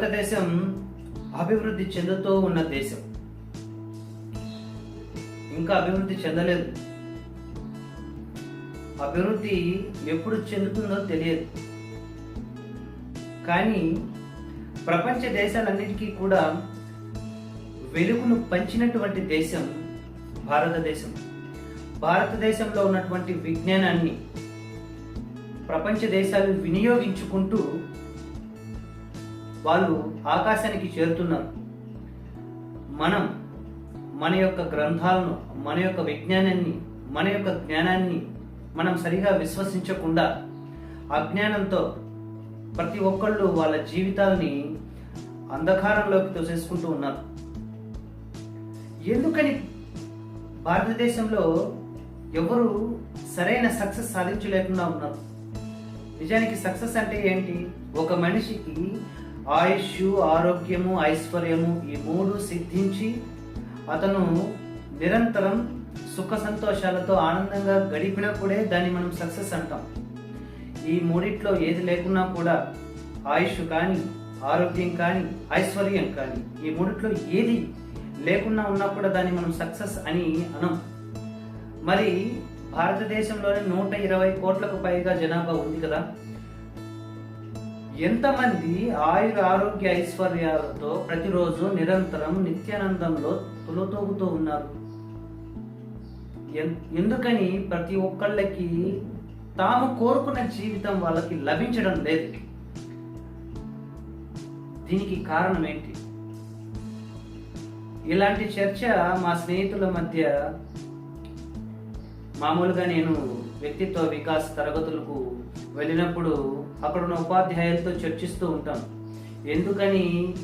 భారతదేశం అభివృద్ధి చెందుతూ ఉన్న దేశం. ఇంకా అభివృద్ధి చెందలేదు. అభివృద్ధి ఎప్పుడు చెందుతుందో తెలియదు. కానీ ప్రపంచ దేశాలన్నిటికీ కూడా వెలుగును పంచినటువంటి దేశం భారతదేశం. భారతదేశంలో ఉన్నటువంటి విజ్ఞానాన్ని ప్రపంచ దేశాలు వినియోగించుకుంటూ వాళ్ళు ఆకాశానికి చేరుతున్నారు. మనం మన యొక్క గ్రంథాలను మన యొక్క విజ్ఞానాన్ని మన యొక్క జ్ఞానాన్ని మనం సరిగా విశ్వసించకుండా అజ్ఞానంతో ప్రతి ఒక్కళ్ళు వాళ్ళ జీవితాల్ని అంధకారంలోకి తోసేసుకుంటూ ఉన్నారు. ఎందుకని భారతదేశంలో ఎవరు సరైన సక్సెస్ సాధించలేకుండా ఉన్నారు? నిజానికి సక్సెస్ అంటే ఏంటి? ఒక మనిషికి ఆయుష్ ఆరోగ్యము ఐశ్వర్యము ఈ మూడు సిద్ధించి అతను నిరంతరం సుఖ సంతోషాలతో ఆనందంగా గడిపినప్పుడే దాన్ని మనం సక్సెస్ అంటాం. ఈ మూడిట్లో ఏది లేకున్నా కూడా ఆయుష్ కానీ ఆరోగ్యం కానీ ఐశ్వర్యం కానీ ఈ మూడిట్లో ఏది లేకున్నా ఉన్నా కూడా దాన్ని మనం సక్సెస్ అని అనం. మరి భారతదేశంలోనే నూట ఇరవై కోట్లకు పైగా జనాభా ఉంది కదా. ఎంతమంది ఆయుర ఆరోగ్య ఐశ్వర్యాలతో ప్రతిరోజు నిరంతరం నిత్యానందంలో తులతూగుతూ ఉన్నారు? ఎందుకని ప్రతి ఒక్కళ్ళకి తాము కోరుకున్న జీవితం వాళ్ళకి లభించడం లేదు? దీనికి కారణం ఏంటి? ఇలాంటి చర్చ మా స్నేహితుల మధ్య మామూలుగా నేను వ్యక్తిత్వ వికాస్ తరగతులకు వెళ్ళినప్పుడు అక్కడ ఉన్న ఉపాధ్యాయులతో చర్చిస్తూ ఉంటాం. ఎందుకని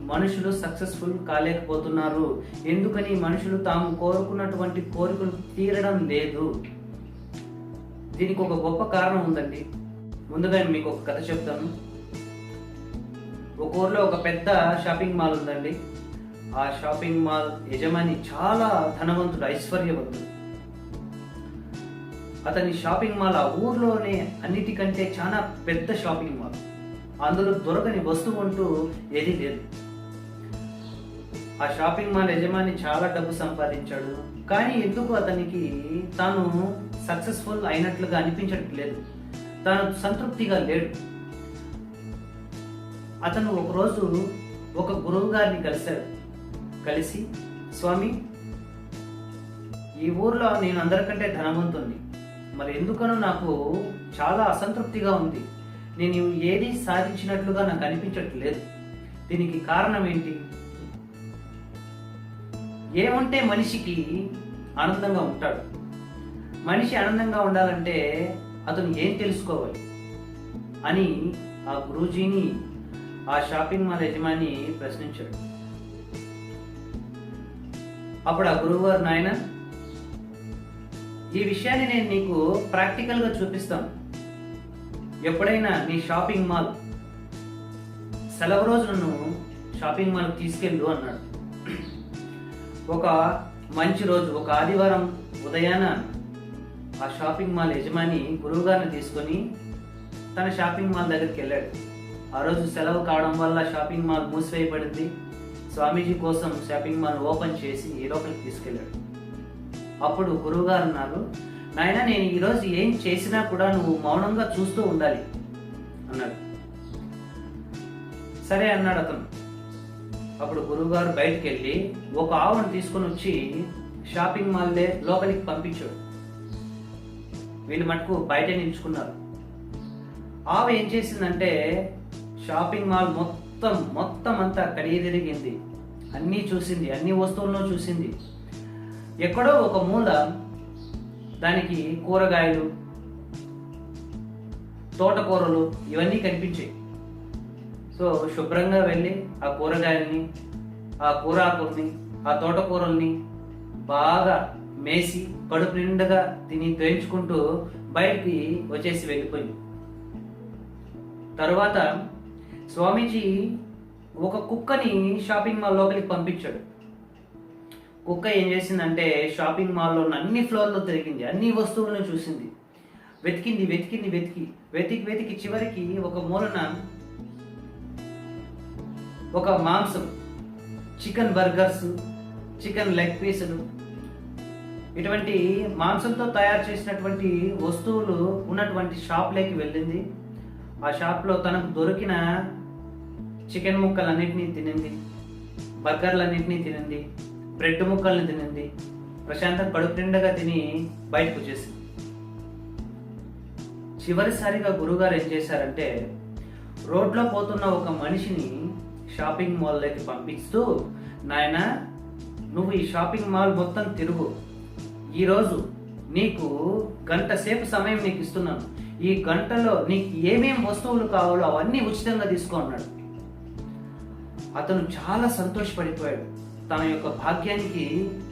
మనుషులు సక్సెస్ఫుల్ కాలేకపోతున్నారు? ఎందుకని మనుషులు తాము కోరుకున్నటువంటి కోరికలు తీరడం లేదు? దీనికి ఒక గొప్ప కారణం ఉందండి. ముందుగా మీకు ఒక కథ చెప్తాను. ఒక ఊర్లో ఒక పెద్ద షాపింగ్ మాల్ ఉందండి. ఆ షాపింగ్ మాల్ యజమాని చాలా ధనవంతుడు ఐశ్వర్యవంతుడు. అతని షాపింగ్ మాల్ ఆ ఊర్లోనే అన్నిటికంటే చాలా పెద్ద షాపింగ్ మాల్. అందులో దొరకని వస్తువు అంటూ ఏదీ లేదు. ఆ షాపింగ్ మాల్ యజమాని చాలా డబ్బు సంపాదించాడు. కానీ ఎందుకు అతనికి తాను సక్సెస్ఫుల్ అయినట్లుగా అనిపించట్లేదు తాను సంతృప్తిగా లేడు. అతను ఒకరోజు ఒక గురువు గారిని కలిశాడు. కలిసి స్వామి ఈ ఊర్లో నేను అందరికంటే ధనవంతుణ్ణి. మరి ఎందుకనో నాకు చాలా అసంతృప్తిగా ఉంది. నేను ఏది సాధించినట్లుగా నాకు అనిపించట్లేదు. దీనికి కారణం ఏంటి? ఏముంటే మనిషికి ఆనందంగా ఉంటాడు. మనిషి ఆనందంగా ఉండాలంటే అతను ఏం తెలుసుకోవాలి? అని ఆ గురూజీని ఆ షాపింగ్ మాల్ యజమాని ప్రశ్నించాడు. అప్పుడు ఆ గురువు గారు నాయన ఈ విషయాన్ని నేను నీకు ప్రాక్టికల్గా చూపిస్తాను. ఎప్పుడైనా నీ షాపింగ్ మాల్ సెలవు రోజు నన్ను షాపింగ్ మాల్కి తీసుకెళ్ళు అన్నాడు. ఒక మంచి రోజు ఒక ఆదివారం ఉదయాన ఆ షాపింగ్ మాల్ యజమాని గురువుగారిని తీసుకొని తన షాపింగ్ మాల్ దగ్గరికి వెళ్ళాడు. ఆ రోజు సెలవు కావడం వల్ల షాపింగ్ మాల్ మూసివేయబడింది. స్వామీజీ కోసం షాపింగ్ మాల్ ఓపెన్ చేసి ఈ లోపలికి తీసుకెళ్ళాడు. అప్పుడు గురువుగారు అన్నారు నాయన నేను ఈరోజు ఏం చేసినా కూడా నువ్వు మౌనంగా చూస్తూ ఉండాలి అన్నాడు. సరే అన్నాడు అతను. అప్పుడు గురువుగారు బయటికి వెళ్ళి ఒక ఆవును తీసుకొని వచ్చి షాపింగ్ మాల్లే లోపలికి పంపించాడు వీళ్ళు మటుకు బయట నిల్చుకున్నారు. ఆవు ఏం చేసిందంటే షాపింగ్ మాల్ మొత్తం మొత్తం అంతా కడిగి తిరిగింది. అన్నీ చూసింది అన్ని వస్తువులను చూసింది. ఎక్కడో ఒక మూల దానికి కూరగాయలు తోటకూరలు ఇవన్నీ కనిపించాయి. సో శుభ్రంగా వెళ్ళి ఆ కూరగాయల్ని ఆ కూరాకుల్ని ఆ తోటకూరల్ని బాగా మేసి కడుపు నిండుగా తిని తేల్చుకుంటూ బయటికి వచ్చేసి వెళ్ళిపోయింది. తరువాత స్వామీజీ ఒక కుక్కని షాపింగ్ మాల్ లోపలికి పంపించాడు. కుక్క ఏం చేసిందంటే షాపింగ్ మాల్లో ఉన్న అన్ని ఫ్లోర్లో తిరిగింది. అన్ని వస్తువులను చూసింది. వెతికింది వెతికింది వెతికి వెతికి వెతికి చివరికి ఒక మూలన ఒక మాంసం చికెన్ బర్గర్స్ చికెన్ లెగ్ పీసులు ఇటువంటి మాంసంతో తయారు చేసినటువంటి వస్తువులు ఉన్నటువంటి షాప్లోకి వెళ్ళింది. ఆ షాప్లో తనకు దొరికిన చికెన్ ముక్కలన్నింటినీ తినింది బర్గర్లన్నింటినీ తినింది. బ్రెడ్ ముక్కల్ని తినింది. ప్రశాంతం కడుపు నిండగా తిని బయటకు వచ్చేసింది. చివరిసారిగా గురుగారు ఏం చేశారంటే రోడ్లో పోతున్న ఒక మనిషిని షాపింగ్ మాల్లోకి పంపిస్తూ నాయన నువ్వు ఈ షాపింగ్ మాల్ మొత్తం తిరుగు. ఈరోజు నీకు గంట సేపు సమయం నీకు ఇస్తున్నాను. ఈ గంటలో నీకు ఏమేం వస్తువులు కావాలో అవన్నీ ఉచితంగా తీసుకో అన్నాడు. అతను చాలా సంతోషపడిపోయాడు. తన యొక్క భాగ్యానికి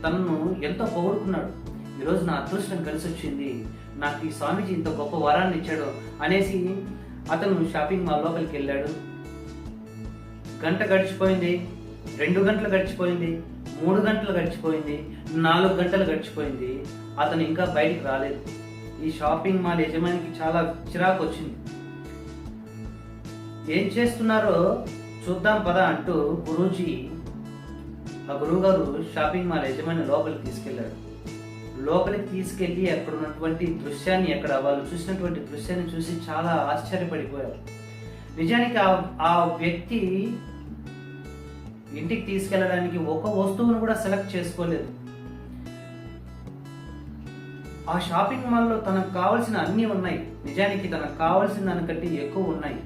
తనను ఎంతో పొగడుకున్నాడు ఈరోజు నా అదృష్టం కలిసి వచ్చింది నాకు ఈ స్వామీజీ ఇంత గొప్ప వరాన్ని ఇచ్చాడు అనేసి అతను షాపింగ్ మాల్ లోపలికి వెళ్ళాడు. గంట గడిచిపోయింది రెండు గంటలు గడిచిపోయింది మూడు గంటలు గడిచిపోయింది నాలుగు గంటలు గడిచిపోయింది. అతను ఇంకా బయటికి రాలేదు. ఈ షాపింగ్ మాల్ యజమానికి చాలా చిరాకు వచ్చింది ఏం చేస్తున్నారో చూద్దాం పద అంటూ గురూజీ ఆ గురువు గారు షాపింగ్ మాల్ యజమాని లోపలికి తీసుకెళ్ళాడు లోపలికి తీసుకెళ్ళి అక్కడ ఉన్నటువంటి దృశ్యాన్ని అక్కడ వాళ్ళు చూసినటువంటి దృశ్యాన్ని చూసి చాలా ఆశ్చర్యపడిపోయారు. నిజానికి ఆ ఆ వ్యక్తి ఇంటికి తీసుకెళ్ళడానికి ఒక వస్తువును కూడా సెలెక్ట్ చేసుకోలేదు. ఆ షాపింగ్ మాల్లో తనకు కావలసిన అన్నీ ఉన్నాయి. నిజానికి తనకు కావాల్సిన దానికంటే ఎక్కువ ఉన్నాయి.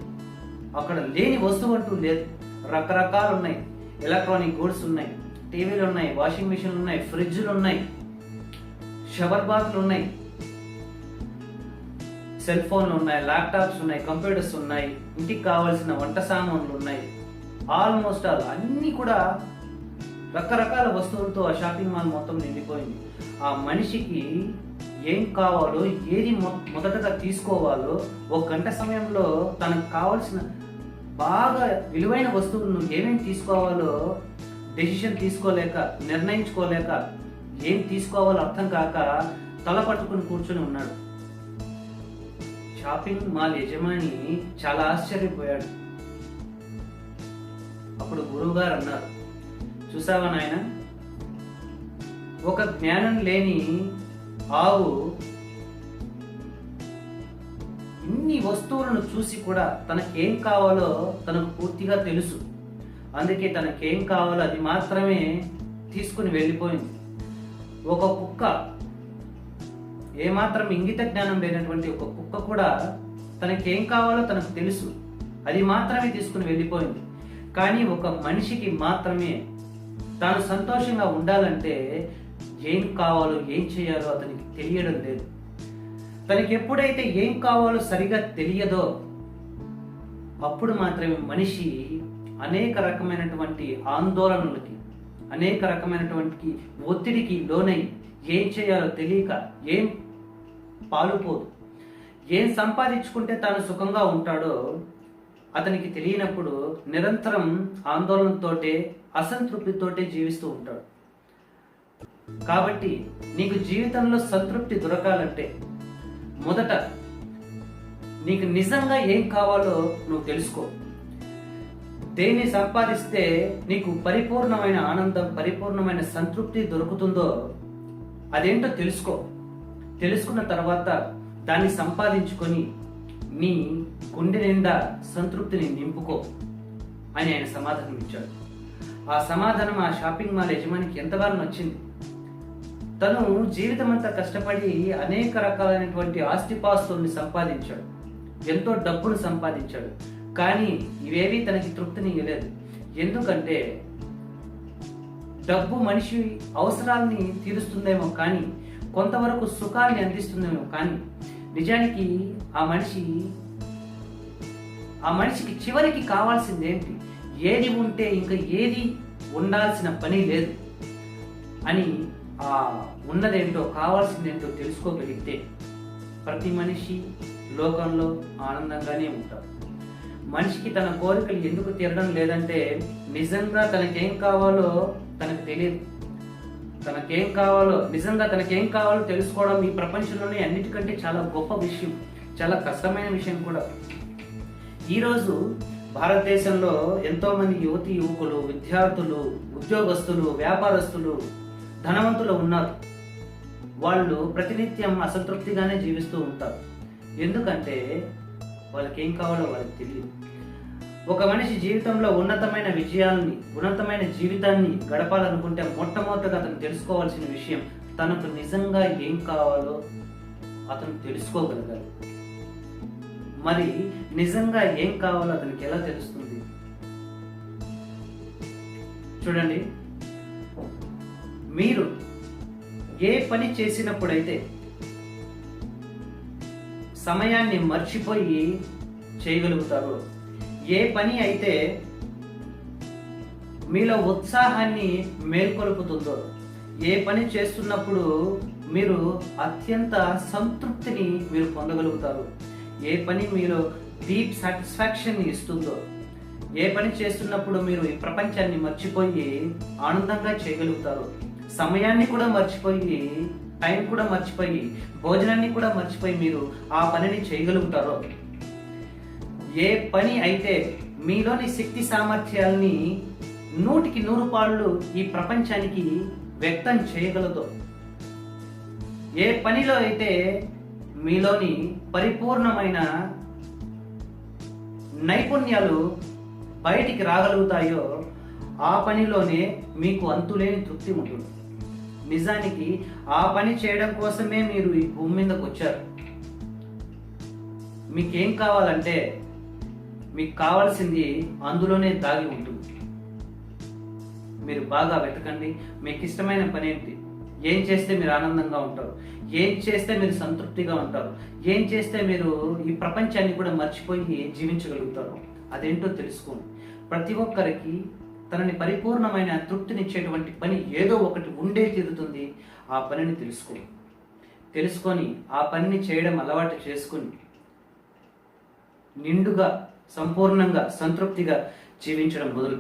అక్కడ లేని వస్తువు అంటూ లేదు. రకరకాలు ఉన్నాయి. ఎలక్ట్రానిక్ గూడ్స్ ఉన్నాయి. టీవీలు ఉన్నాయి వాషింగ్ మిషన్లు ఉన్నాయి ఫ్రిడ్జ్లు ఉన్నాయి షవర్ బాత్లు ఉన్నాయి. సెల్ ఫోన్లు ఉన్నాయి ల్యాప్టాప్స్ ఉన్నాయి కంప్యూటర్స్ ఉన్నాయి ఇంటికి కావాల్సిన వంట సామాన్లు ఉన్నాయి. ఆల్మోస్ట్ ఆల్ అన్నీ కూడా రకరకాల వస్తువులతో ఆ షాపింగ్ మాల్ మొత్తం నిండిపోయింది. ఆ మనిషికి ఏం కావాలో ఏది మొ- మొదటగా తీసుకోవాలో ఒక గంట సమయంలో తనకు కావాల్సిన బాగా విలువైన వస్తువులను ఏమేమి తీసుకోవాలో డెసిషన్ తీసుకోలేక నిర్ణయించుకోలేక ఏం తీసుకోవాలో అర్థం కాక తల పట్టుకుని కూర్చొని ఉన్నాడు. షాపింగ్ మాల్ యజమాని చాలా ఆశ్చర్యపోయాడు. అప్పుడు గురువుగారు అన్నారు చూసావా నాయన? ఒక జ్ఞానం లేని ఆవు ఇన్ని వస్తువులను చూసి కూడా తనకేం కావాలో తనకు పూర్తిగా తెలుసు. అందుకే తనకేం కావాలో అది మాత్రమే తీసుకుని వెళ్ళిపోయింది. ఒక కుక్క ఏమాత్రం ఇంగిత జ్ఞానం లేనటువంటి ఒక కుక్క కూడా తనకేం కావాలో తనకు తెలుసు. అది మాత్రమే తీసుకుని వెళ్ళిపోయింది. కానీ ఒక మనిషికి మాత్రమే తాను సంతోషంగా ఉండాలంటే ఏం కావాలో ఏం చేయాలో అతనికి తెలియడం లేదు. తనకి ఎప్పుడైతే ఏం కావాలో సరిగా తెలియదో అప్పుడు మాత్రమే మనిషి అనేక రకమైనటువంటి ఆందోళనలకి అనేక రకమైనటువంటి ఒత్తిడికి లోనై ఏం చేయాలో తెలియక ఏం పాలుపోదు. ఏం సంపాదించుకుంటే తాను సుఖంగా ఉంటాడో అతనికి తెలియనప్పుడు నిరంతరం ఆందోళనతోటే అసంతృప్తితోటే జీవిస్తూ ఉంటాడు. కాబట్టి నీకు జీవితంలో సంతృప్తి దొరకాలంటే మొదట నీకు నిజంగా ఏం కావాలో నువ్వు తెలుసుకో. దేన్ని సంపాదిస్తే నీకు పరిపూర్ణమైన ఆనందం పరిపూర్ణమైన సంతృప్తి దొరుకుతుందో అదేంటో తెలుసుకో. తెలుసుకున్న తర్వాత దాన్ని సంపాదించుకొని నీ గుండె నిండా సంతృప్తిని నింపుకో అని ఆయన సమాధానం ఇచ్చాడు. ఆ సమాధానం ఆ షాపింగ్ మాల్ యజమానికి ఎంతగానో నచ్చింది. తను జీవితం అంతా కష్టపడి అనేక రకాలైనటువంటి ఆస్తిపాస్తుల్ని సంపాదించాడు. ఎంతో డబ్బును సంపాదించాడు. కానీ ఇవేవి తనకి తృప్తిని ఇవ్వలేదు ఎందుకంటే డబ్బు మనిషి అవసరాల్ని తీరుస్తుందేమో కానీ కొంతవరకు సుఖాన్ని అందిస్తుందేమో కానీ నిజానికి ఆ మనిషి ఆ మనిషికి చివరికి కావాల్సింది ఏంటి ఏది ఉంటే ఇంకా ఏది ఉండాల్సిన పని లేదు అని ఆ ఉన్నదేంటో కావాల్సిందేంటో తెలుసుకోగలిగితే ప్రతి మనిషి లోకంలో ఆనందంగానే ఉంటారు మనిషికి తన కోరికలు ఎందుకు తీరడం లేదంటే నిజంగా తనకేం కావాలో తనకు తెలియదు. తనకేం కావాలో నిజంగా తనకేం కావాలో తెలుసుకోవడం ఈ ప్రపంచంలోనే అన్నిటికంటే చాలా గొప్ప విషయం చాలా కష్టమైన విషయం కూడా. ఈరోజు భారతదేశంలో ఎంతో మంది యువతి యువకులు విద్యార్థులు ఉద్యోగస్తులు వ్యాపారస్తులు ధనవంతులు ఉన్నారు. వాళ్ళు ప్రతినిత్యం అసంతృప్తిగానే జీవిస్తూ ఉంటారు. ఎందుకంటే వాళ్ళకి ఏం కావాలో వాళ్ళకి తెలియదు. ఒక మనిషి జీవితంలో ఉన్నతమైన విజయాల్ని ఉన్నతమైన జీవితాన్ని గడపాలనుకుంటే మొట్టమొదటిగా అతను తెలుసుకోవాల్సిన విషయం తనకు నిజంగా ఏం కావాలో అతను తెలుసుకోగలగాలి. మరి నిజంగా ఏం కావాలో అతనికి ఎలా తెలుస్తుంది? చూడండి. మీరు ఏ పని చేసినప్పుడైతే సమయాన్ని మర్చిపోయి చేయగలుగుతారు. ఏ పని అయితే మీలో ఉత్సాహాన్ని మేల్కొలుపుతుందో ఏ పని చేస్తున్నప్పుడు మీరు అత్యంత సంతృప్తిని మీరు పొందగలుగుతారు. ఏ పని మీరు డీప్ సాటిస్ఫాక్షన్ ఇస్తుందో ఏ పని చేస్తున్నప్పుడు మీరు ఈ ప్రపంచాన్ని మర్చిపోయి ఆనందంగా చేయగలుగుతారు. సమయాన్ని కూడా మర్చిపోయి టైం కూడా మర్చిపోయి భోజనాన్ని కూడా మర్చిపోయి మీరు ఆ పనిని చేయగలుగుతారో. ఏ పని అయితే మీలోని శక్తి సామర్థ్యాల్ని నూటికి నూరు పాళ్ళు ఈ ప్రపంచానికి వ్యక్తం చేయగలదో. ఏ పనిలో అయితే మీలోని పరిపూర్ణమైన నైపుణ్యాలు బయటికి రాగలుగుతాయో ఆ పనిలోనే మీకు అంతులేని తృప్తి ఉంటుంది. నిజానికి ఆ పని చేయడం కోసమే మీరు ఈ భూమి మీదకి వచ్చారు. మీకేం కావాలంటే మీకు కావాల్సింది అందులోనే దాగి ఉంటుంది మీరు బాగా వెతకండి. మీకు ఇష్టమైన పని ఏంటి? ఏం చేస్తే మీరు ఆనందంగా ఉంటారు? ఏం చేస్తే మీరు సంతృప్తిగా ఉంటారు? ఏం చేస్తే మీరు ఈ ప్రపంచాన్ని కూడా మర్చిపోయి జీవించగలుగుతారు? అదేంటో తెలుసుకోండి. ప్రతి ఒక్కరికి తనని పరిపూర్ణమైన తృప్తినిచ్చేటువంటి పని ఏదో ఒకటి ఉండే తీరుతుంది ఆ పనిని తెలుసుకుని. తెలుసుకొని ఆ పనిని చేయడం అలవాటు చేసుకుని నిండుగా సంపూర్ణంగా సంతృప్తిగా జీవించడం మొదలు